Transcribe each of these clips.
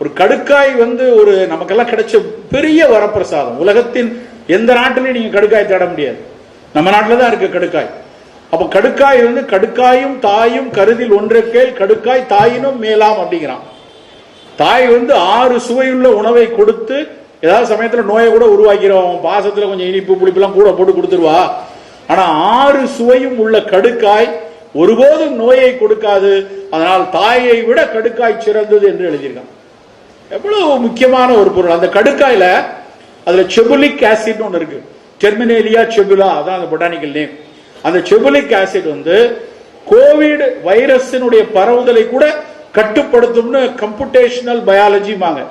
ஒரு கடுக்காய் வந்து ஒரு நமக்கெல்லாம் கிடைச்ச பெரிய வரப்பிரசாதம். உலகத்தின் எந்த நாட்டிலையும் நீங்கள் கடுக்காய் தேட முடியாது. நம்ம நாட்டில் தான் இருக்கு கடுக்காய். அப்போ கடுக்காய் வந்து கடுக்காயும் தாயும் கருதில் ஒன்றை கேள் கடுக்காய் தாயினும் மேலாம் அப்படிங்கிறான். தாய் வந்து ஆறு சுவையுள்ள உணவை கொடுத்து ஏதாவது சமயத்தில் நோயை கூட உருவாக்கிறோம். பாசத்தில் கொஞ்சம் இனிப்பு புளிப்புலாம் கூட போட்டு கொடுத்துருவா. ஆனால் ஆறு சுவையும் உள்ள கடுக்காய் ஒருபோதும் நோயை கொடுக்காது. அதனால் தாயை விட கடுக்காய் சிறந்தது என்று எழுதியிருக்கான். எவ்வளவு முக்கியமான ஒரு பொருள். அந்த கடுக்காயில அதுல செபுலிக் ஆசிட் ஒன்று இருக்கு. டெர்மினேலியா செபுலா அதான் அந்த பொட்டானிக்கல் நேம் அந்த செபுலிக் ஆசிட் வந்து கோவிட் வைரஸினுடைய பரவுதலை கூட கட்டுப்படுத்தும்னு கம்ப்யூட்டேஷனல் பயாலஜிமாங்க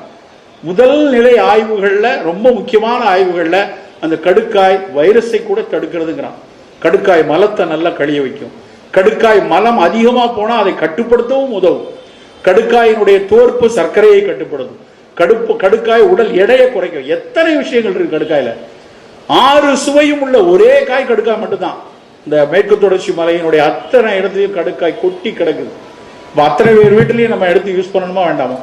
முதல் நிலை ஆய்வுகளில் ரொம்ப முக்கியமான ஆய்வுகளில் அந்த கடுக்காய் வைரஸை கூட தடுக்கிறதுங்கிறான். கடுக்காய் மலத்தை நல்லா கழிய வைக்கும். கடுக்காய் மலம் அதிகமாக போனால் அதை கட்டுப்படுத்தவும் உதவும். கடுக்காயினுடைய தோற்பு சர்க்கரையை கட்டுப்படுத்தும். கடுப்பு கடுக்காய் உடல் எடையை குறைக்கும். எத்தனை விஷயங்கள் இருக்கு கடுக்காயில? ஆறு சுவையும் உள்ள ஒரே காய் கடுக்காய் மட்டும்தான். இந்த மேற்கு தொடர்ச்சி மலையினுடைய அத்தனை இடத்துலையும் கடுக்காய் கொட்டி கிடக்குது. இப்போ அத்தனை பேர் வீட்டிலையும் நம்ம எடுத்து யூஸ் பண்ணணுமா வேண்டாமா?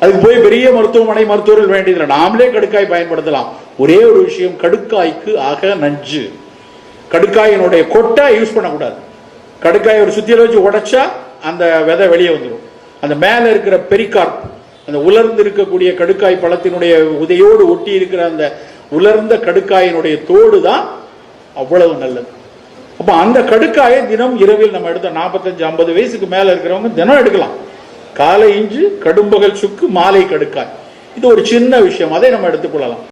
அதுக்கு போய் பெரிய மருத்துவமனை மருத்துவர்கள் வேண்டியதில்லை. நாமளே கடுக்காய் பயன்படுத்தலாம். ஒரே ஒரு விஷயம் கடுக்காய்க்கு அக நஞ்சு. கடுக்காயினுடைய கொட்டை யூஸ் பண்ணக்கூடாது. கடுக்காய் ஒரு சுத்தியில் வச்சு உடைச்சா அந்த விதை வெளியே வந்துடும் அந்த மேல இருக்கிற பெரிகார்ப் அந்த உலர்ந்து இருக்கக்கூடிய கடுக்காய் பழத்தினுடைய உதையோடு ஒட்டி இருக்கிற அந்த உலர்ந்த கடுக்காயினுடைய தோடு தான் அவ்வளவு நல்லது. அப்ப அந்த கடுக்காயை தினம் இரவில் நம்ம எடுத்த நாற்பத்தஞ்சு ஐம்பது வயசுக்கு மேல இருக்கிறவங்க தினம் எடுக்கலாம். காலை இஞ்சு கடும்பகல் சுக்கு மாலை கடுக்காய். இது ஒரு சின்ன விஷயம். அதை நம்ம எடுத்துக்கொள்ளலாம்